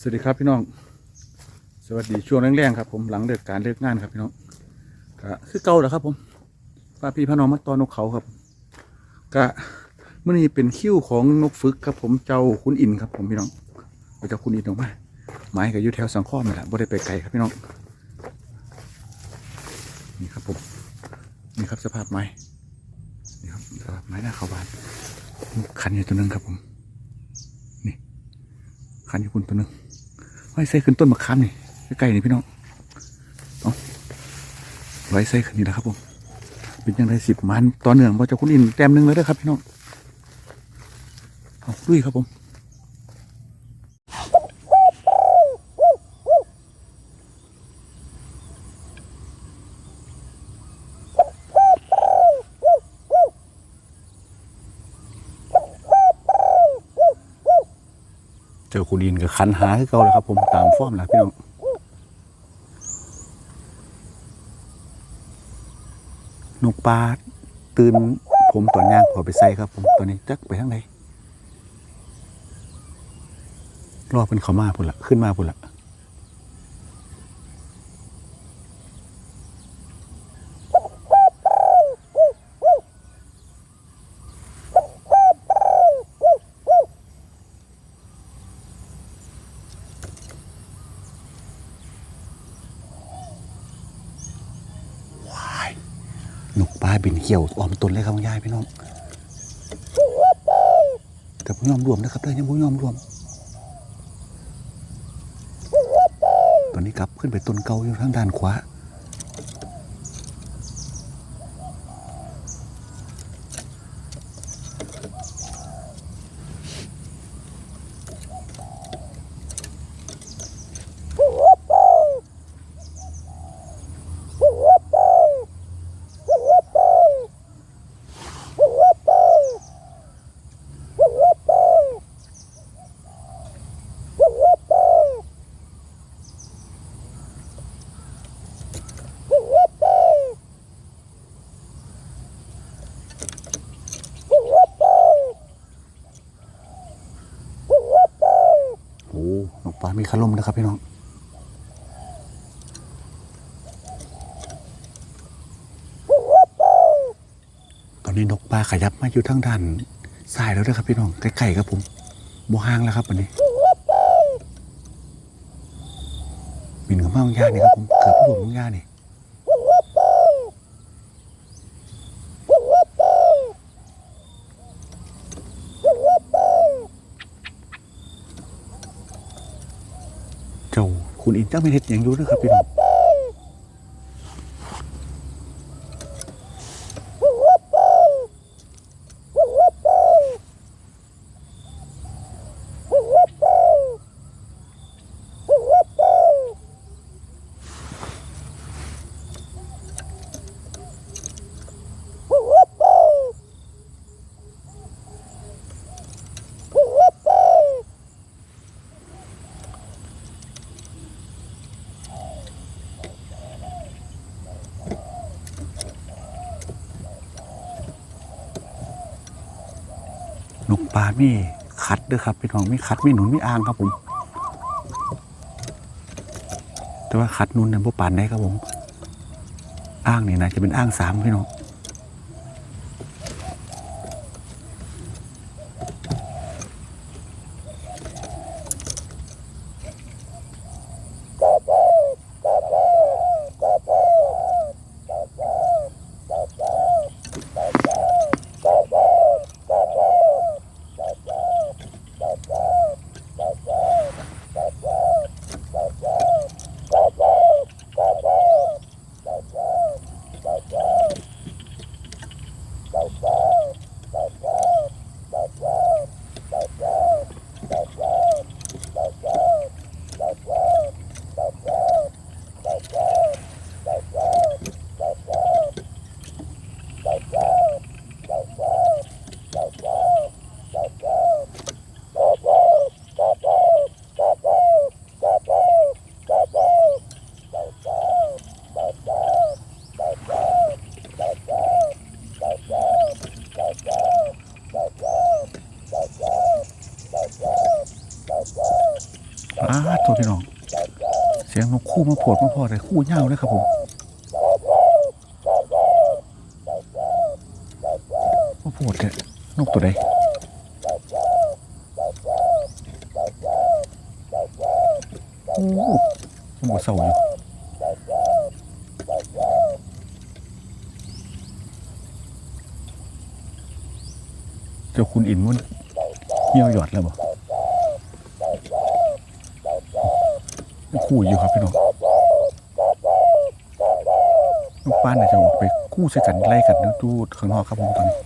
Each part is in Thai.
สวัสดีครับพี่น้อง สวัสดีช่วงแรงๆครับ ผมหลังเลิกการเลิกงานครับพี่น้องก็คือเก่าแล้วครับ ผมพาพี่พาน้องมาตอนนกเขาครับก็เมื่อนี้เป็นคิ้วของนกฝึกครับ ผมเจ้าคุณอินครับ ผมพี่น้องเอาเจ้าคุณอินออกมาไม้ก็อยู่แถวสังข้อมนี่แหละบ่ได้ไปไกลครับพี่น้องนี่ครับผมนี่ครับสภาพไม้นี่ครับสภาพไม้หน้าเขาบานคันอยู่ตัวหนึงครับผม นี่ คันญี่ปุ่นตัวหนึง ไว้ใส่ขึ้นต้นมะขามนี่ใกล้ๆนี่พี่น้องเอาไว้ใส่ขึ้นนี่แหละครับผมเป็นยังไงสิบมันตอนเนื่องพอจะคุณอินแต้มหนึ่งเลยเด้อครับพี่น้องเอาลุยครับผม ดินกับคันหาคือเก่าเลยครับ ผมตามฟอร์มนะพี่น้องนกปลาตื่นผมตอนย่างขอไปใส่ครับ ผมตอนนี้จักไปทางไหนรอเป็นเขามาพุ่นละขึ้นมาพุ่นละนกปลาบิน เกี่ยวออมตนเลยครับคุณยายพี่น้องแต่ผมยอมรวมนะครับเลยยังผมยอมรวมตอนนี้กลับขึ้นไปต้นเกาอยู่ทางด้านขวา มีขลุ่มนะครับพี่น้องตอนนี้นกปลาขยับมาอยู่ทางด้านซ้ายแล้วนะครับพี่น้องใกล้ๆครับผมโบห้างแล้วครับวันนี้บินกับมาของยานี่ครับผมเกือบรวมของยานี่จ้า คุณอินจ้าไม่เห็ดอย่างรู้นะครับพี่น้อง ปลามีคัดด้วยครับพี่น้องมีคัดมีหนุนมีอ่างครับผม แต่ว่าคัดนุนเนี่ยพวกปานได้ครับผม อ่างนี่นะจะเป็นอ่างสามพี่น้อง มาโผดมาพอเลยคู่ยาเลยครับผมมาโผดเลยนกตัวใดโอ้ยังบ่เศร้าอยู่เจ้าคุณอินมันเหี่ยวหยอดแล้วบ่คู่อยู่ครับพี่น้อง บ้านอาจจะออกไปกู้ใส่กันไล่กันนะดูข้างนอกครับผมตอนนี้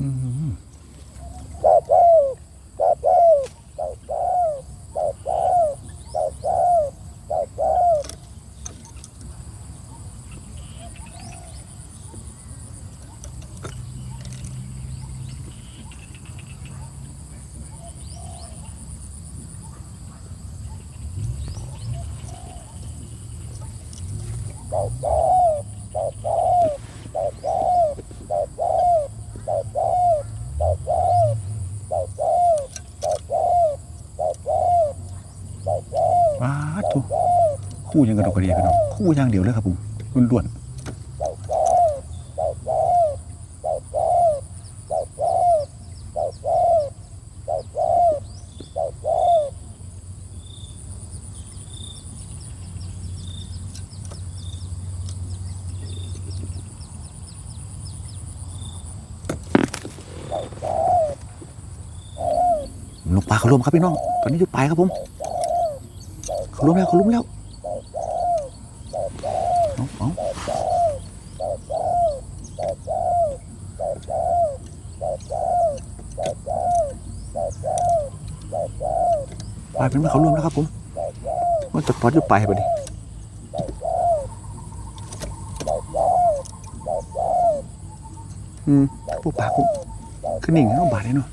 อืม ว้าทุคู่ยังกระดกกระเดียพี่น้องคู่อย่างเดียวเลยครับผมล้วนๆนกปลาเขาร่วมครับพี่น้อง ตอนนี้อยู่ปลายครับผม เขาล้มแล้วเขาล้มแล้วเอาเอาปลายเป็นว่าเขาล้มแล้วครับผมมันจะปอดอยู่ปลายพอดีอืมพวกปลาผมขึ้นหนิงแล้วบาดเลยเนาะ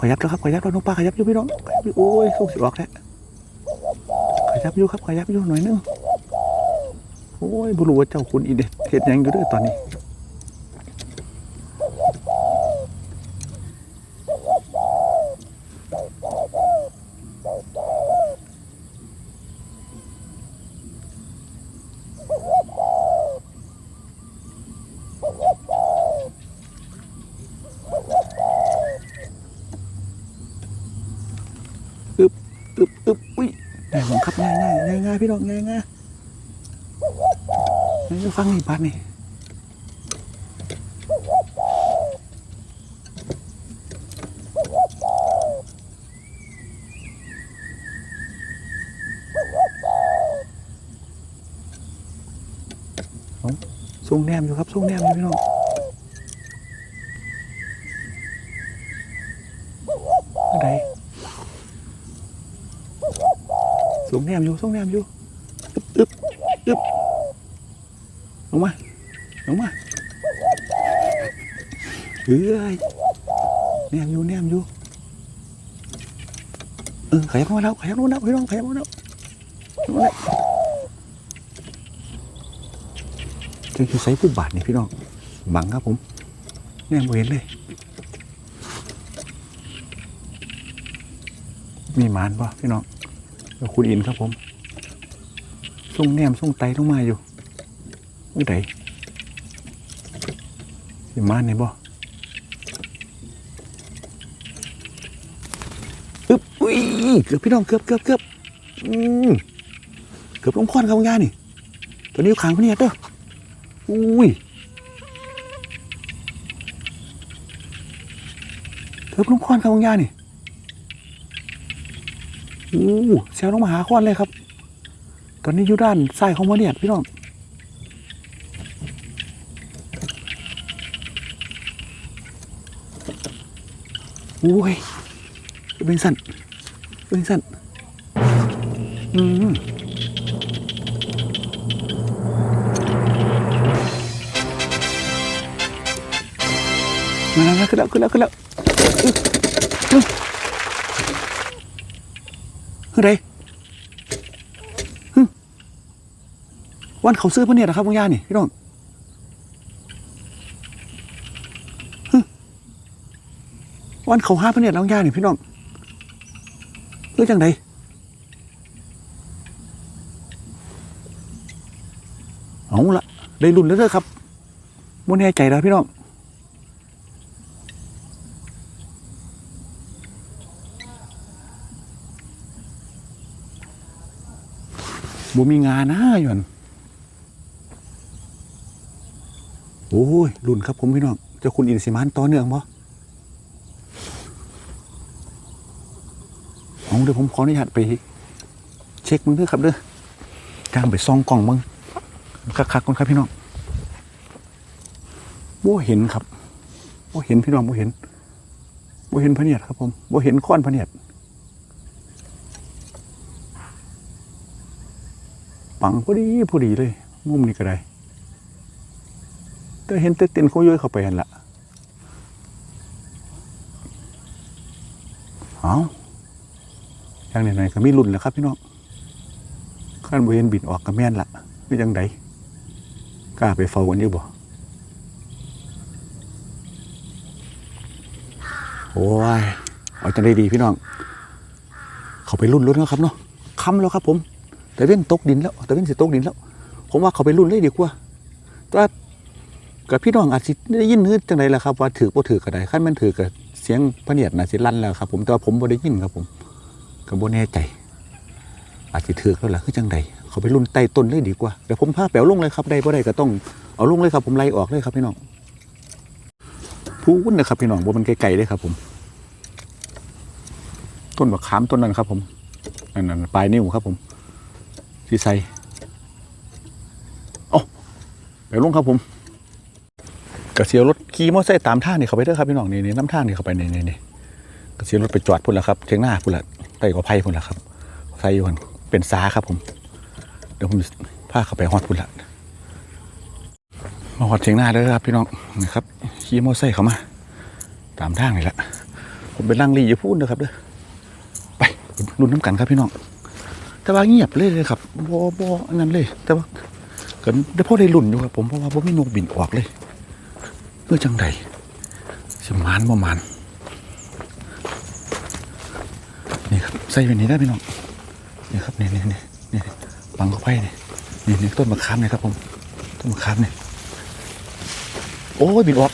ขยับแล้วครับขยับแล้วน้องปลาขยับอยู่พี่น้องโอ้ยส่งสิออกแล้วขยับอยู่ครับขยับอยู่หน่อยนึงโอ้ยบุรุษว่าเจ้าคุณอีเด็ดเห็ดยังอยู่ด้วยตอนนี้อึบอึบอุ้ยได้ผมครับง่ายง่าย ง่ายง่ายพี่น้องง่ายง่ายนี่ฟังนี่บาดนี่เอาส่งแนมอยู่ครับส่งแนมอยู่พี่น้องอะไรสูงแนมอยู่สูงแนมอยู่อึบอึบ อึบลงมาลงมาเฮ้ยแนมอยู่แนมอยู่เออขยับมาแล้วขยับมาแล้วพี่น้องขยับมาแล้วขยับมาแล้วเจะคือไซส์ผู้บาทนี่พี่น้องบังครับผมแนมเห็นเลยมีหมานป่ะพี่น้องคุณอินครับผม ส่งแนมส่งไตลงมาอยู่เมื่อไหร่สิมาเนี่ยบ่อึ๊บอุ้ยเกือบพี่น้องเกือบเกือบเกือบอืมเกือบลงควันเขาง่ายนี่ตัวนี้อยู่ขางพเนี่ยดเด้ออุ้ยเถิบลงคอนครับงย่านี่โอ้แซวลงมาหาคอนเลยครับ ตอนนี้อยู่ด้านซ้ายของมัเนี่ยพี่น้องโอ้ยเป็นสันเป็นสันอืมมาแล้วขึ้นแล้วขึ้นแล้วขึ้นแล้วเฮ้ย วันเขาซื้อพะเนี่ยนะครับพงยานี่พี่น้องวันเขาห้าพะเนี่ยน้องยานี่พี่น้องเรื่องจังไดเอาละได้รุ่นแล้วเด้อครับโมแน่ใจแล้วพี่น้องบ่มีงานนะหย่อน โอ้ยรุ่นครับผมพี่น้องเจ้าคุณอินสิมานต่อเนื่องบ่เอาเดี๋ยวผมขออนุญาตไป เช็คมึงเด้อครับเด้อจ้างไปซองกล่องมึงคักๆก่อนครับพี่น้องบ่เห็นครับบ่เห็นพี่น้องบ่เห็นบ่เห็นพะเนียดครับผมบ่เห็นค้อนพะเนียดปังพอดีพอดีเลยมุมนี้ก็ได้ แต่เห็นแต่เต็นเขาย้อยเข้าไปเหันละเอาอย่างไหนๆก็มีรุ่นแล้วครับพี่น้องขั้นบริเห็นบินออกกับแม่นละนี่จังไดกล้าไปเฝ้ากันอยู่บ่โอ้ยเอาจังได้ดีพี่น้อง เขาไปรุ่นรุ่นแล้วครับเนาะค่ำแล้วครับผม แต่เว้นตกดินแล้วแต่เว้นสิตกดินแล้ว ผมว่าเขาไปรุ่นเลยดีกว่าแต่ว่า กับพี่น้องอาจจะได้ยินฮืดจังไดล่ะครับว่าถือบ่ถือก็ได้ขั้นมันถือกับเสียงพระเนียดน่าสิลั่นแล้วครับ ผมแต่ว่าผมบ่ได้ยินครับผมก็บ่แน่ใจ อาจจะถือแล้วล่ะคือจังไดเขาไปรุ่นใต้ต้นเลยดีกว่าเดี๋ยวผมพาแป๋วลงเลยครับได้บ่ได้ก็ต้องเอาลงเลยครับ ผมไล่ออกเลยครับพี่น้องพูนนะครับพี่น้องบ่มันไกลๆเลยครับ ผม ต้นมะขามต้นนั้นครับ ผมนั่นๆปลายนิ้วครับ ผมที่ใส่โอ้แป๋วลงครับผม กระเสียวรถขี่มอเตอร์ไซค์ตามทางนี่เขาไปเด้อครับพี่น้องนี่นี่น้ำท่านี่เขาไปนี่นี่นี่กระเสียวรถไปจอดพุ่นละครับเทียงหน้าพุ่นละใต้กอไผ่พุ่นละครับไฟอยู่หันเป็นสาครับผม เดี๋ยวผมพาเขาไปฮอดพุ่นละมาฮอดเทียงหน้าเด้อครับพี่น้องนะครับขี่มอเตอร์ไซค์เขามา ตามทางนี่แหละผมเป็นลังลีอยู่พูดนะครับเด้อไปรุนน้ำกันครับพี่น้องแต่ว่าเงียบเลยเลยครับบ่บ่อันนั้นเลย แต่ว่าก็ได้พอได้รุ่นอยู่ครับผมเพราะว่าผมไมีนกบินออกเลย พื่อจังใดสิมานบ่มานนี่ครับใส่ไปนี้ได้พี่น้องนี่ครับนี่นี่นี่นี่บังเข้าไปนี่นี่นี่ต้นมะขามนี่ครับผมต้นมะขามนี่โอ้ยบินออก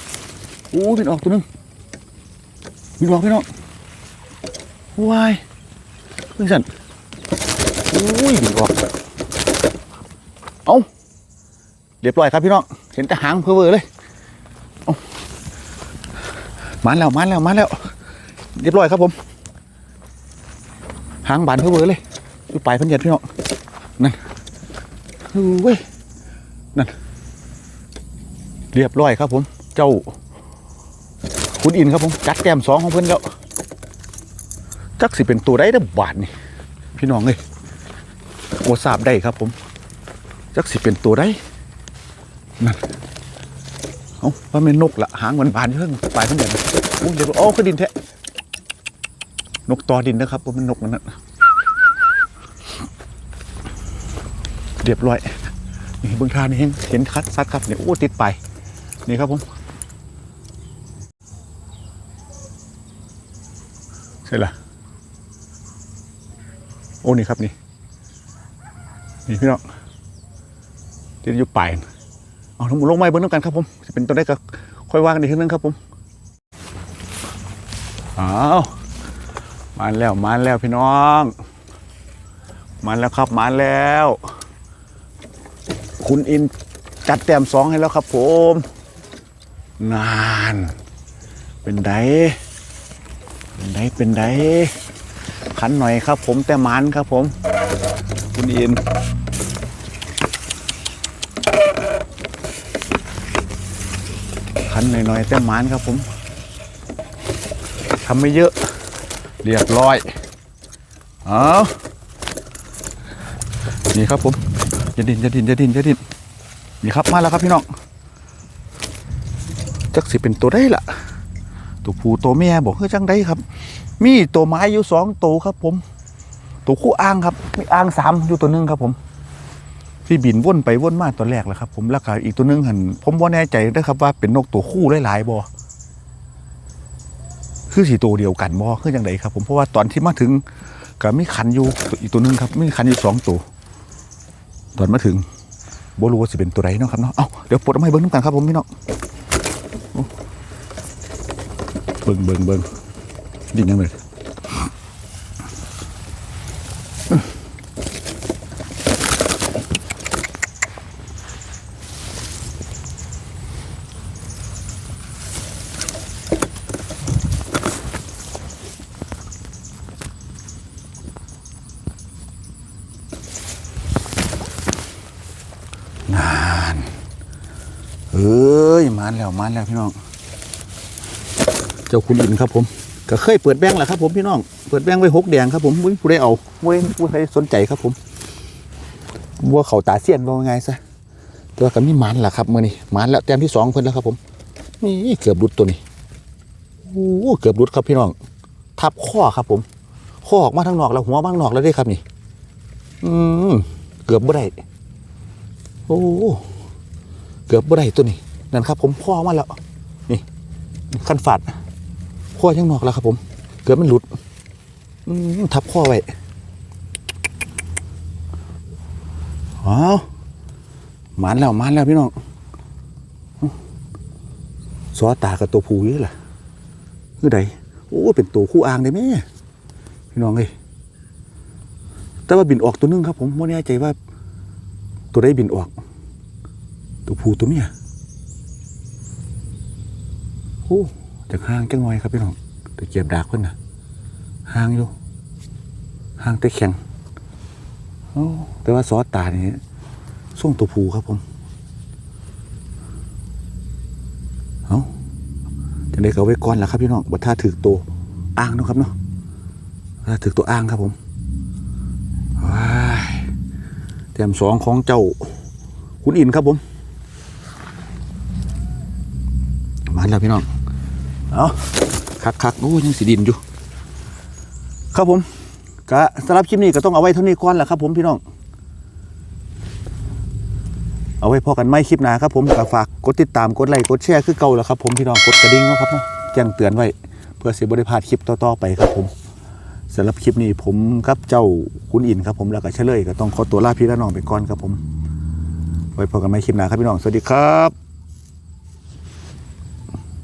โอ้ยบินออกตัวหนึงบินออกพี่น้องวายเพื่อนสันโอ้ยบินออกเอาเรียบร้อยครับพี่น้องเห็นแต่หางเพอเวอร์เลย มาแล้วมาแล้วมาแล้ว เรียบร้อยครับผมหางบานเพื่อเบอร์เลยอยู่ปลายพันยัดพี่น้องนั่นอู้เว้ยนั่นเรียบร้อยครับผม เจ้าคุณอินครับผมจัดแก้มสองของเพื่อนแล้วจักสิเป็นตัวได้ดับบาทนี่พี่น้องเลยโอทราบได้ครับผม จักสิเป็นตัวได้นั่น เอาว่าเป็นนกละหางมันบานเพิ่งปลายเพิ่งเดือนโอ้ยเดี๋ยวโอ้คือดินแท้นกตอดินนะครับว่ามันนกนั่นนะเรียบร้อยนี่บื้องทานี่เห็นเห็นคัดซัดครับเนี่ยโอ้ติดไปนี่ครับผมใช่ละโอ้นี่ครับนี่นี่พี่น้องติดอยู่ปลาย เอาทั้งหมดลงไม้เบิ้งน้ำกันครับผมจะเป็นตัวได้ก็ค่อยว่ากันอีกทีนึงครับผมอ้าวมาแล้วมาแล้วพี่น้องมาแล้วครับมาแล้ว คุณอินจัดแต้มสองให้แล้วครับผม นาน เป็นไดเป็นไดเป็นไดขันหน่อยครับผมแต่มันครับผม คุณอิน ขันหน่อยๆแต่หมันครับผมทำไม่เยอะ เรียบร้อย เอานี่ครับผมจะดินจะดินจะดินจะดินนี่ครับมาแล้วครับพี่น้องจักสิเป็นตัวได้ละตัวผู้ตัวแม่บอกเฮ้ยจังได้ครับ มีตัวไม้อยู่สองตัวครับผม ตัวคู่อ้างครับ มีอ้างสามอยู่ตัวหนึ่งครับผม ที่บินว่นไปว่นมาตัวแรกแหละครับ ผมแล้วก็อีกตัวนึงหันผมว่าแน่ใจนะครับว่าเป็นนกตัวคู่หลายๆบอคือสีตัวเดียวกันบอคือจังไดครับ ผมเพราะว่าตอนที่มาถึงก็มีขันอยู่อีกตัวนึงครับมีขันอยู่สองตัวตอนมาถึงบ่รู้ว่าสิเป็นตัวไหนเนาะครับเนาะเอ้าเดี๋ยวปลดออกมาเบิ้งน้ำกันครับผมพี่เน้องโอ้เบิ้งเบิ้งเบิ้งดินยังเลย มานแล้วมานแล้วพี่น้อง เจ้าคุณอินครับผม ก็เคยเปิดแบงค์แหละครับผมพี่น้อง เปิดแบงค์ไว้หกแดงครับผมไม่มีผู้ใดเอาไม่มีผู้ใดสนใจครับผมว่าเขาตาเสียนว่าไงซะแตัวาก็มีหมันแหละครับมื่อนี้มันแล้วแต้มที่สองเพิ่นแล้วครับผมนี่เกือบรุดตัวนี้โอ้เกือบรุดครับพี่น้อง ทับข้อครับผมข้อออกมาทางนอกแล้วหัวมาทางนอกแล้วด้ครับนี่ อืมเกือบบ่ได้โอ้เกือบบ่ได้ตัวนี้ นั่นครับ ผมพ่อมาแล้วนี่คันฝาดพ่อยังนอกแล้วครับ ผม เกือบมันหลุดอืมทับข้อไว้ว้าวมันแล้วมันแล้วพี่น้องซอตากับตัวผูนี่แหละคือใดโอ้เป็นตัวคู่อ่างได้ไหมพี่น้องเอ้ยแต่ว่าบินออกตัวนึงครับ ผมไม่แน่ใจว่า ตัวได้บินออก ตัวผู้ตัวเมีย โอ้จากห่างจังหน่อยครับพี่น้องแต่เกียบดากเพิ่นนะห่างอยู่ห่างแต่แข็งโอ้แต่ว่าซอสตานี่ส่งตัวผูครับผมเอาจะได้ก็เอาไว้ก่อนแล้วครับพี่น้องบัดถ้าถือตัวอ้างนะครับเนาะถ้าถือตัวอ้างครับผมว้าเตรียมสองของเจ้าคุณอินครับผม มาแล้วพี่น้อง เอาคักคักโอ้ยังสีดินอยู่ ครับผมก็สำหรับคลิปนี้ก็ต้องเอาไว้เท่านี้ก่อนแหละครับผมพี่น้อง เอาไว้พอกันไม่คลิปหน้าครับผมก็ฝากกดติดตามกดไลค์กดแชร์คือเก่าแล้วครับผมพี่น้องกดกระดิ่งนะครับเนาะแจ้งเตือนไว้ เพื่อเสียบริพลาดคลิปต่อๆไปครับผมสำหรับคลิปนี้ผมกับเจ้าคุณอินครับผมแล้วก็เฉลยก็ต้องขอตัวลาพี่และน้องไปก่อนครับผม ไว้พบกันใหม่คลิปหน้าครับพี่น้องสวัสดีครับ